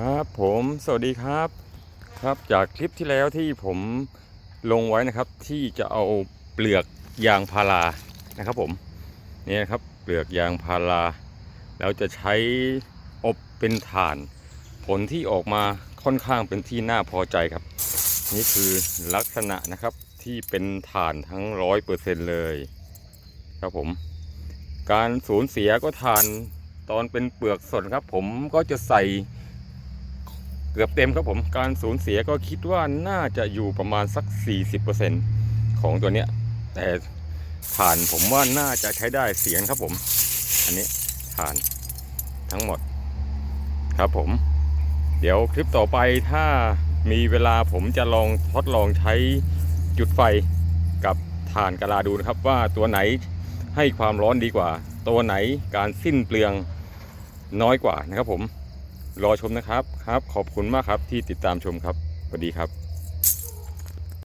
ครับผมสวัสดีครับครับจากคลิปที่แล้วที่ผมลงไว้นะครับที่จะเอาเปลือกยางพารานะครับผมนี่นะครับเปลือกยางพาราแล้วจะใช้อบเป็นถ่าน ผลที่ออกมาค่อนข้างเป็นที่น่าพอใจครับ นี่คือลักษณะนะครับที่เป็นถ่านทั้งร้อยเปอร์เซ็นเลยครับผม การสูญเสียก็ถ่านตอนเป็นเปลือกสดครับ ผมก็จะใส่ เกือบเต็มครับผมการสูญเสียก็คิดว่าน่าจะอยู่ประมาณสัก 40%ของตัวเนี้ย แต่ฐานผมว่าน่าจะใช้ได้เสียงครับผม อันนี้ฐานทั้งหมดครับผม เดี๋ยวคลิปต่อไปถ้ามีเวลาผมจะลองทดลองใช้จุดไฟกับฐานกะลาดูนะครับว่าตัวไหนให้ความร้อนดีกว่า ตัวไหนการสิ้นเปลืองน้อยกว่านะครับผม รอชมนะครับครับ ขอบคุณมากครับที่ติดตามชมครับสวัสดีครับ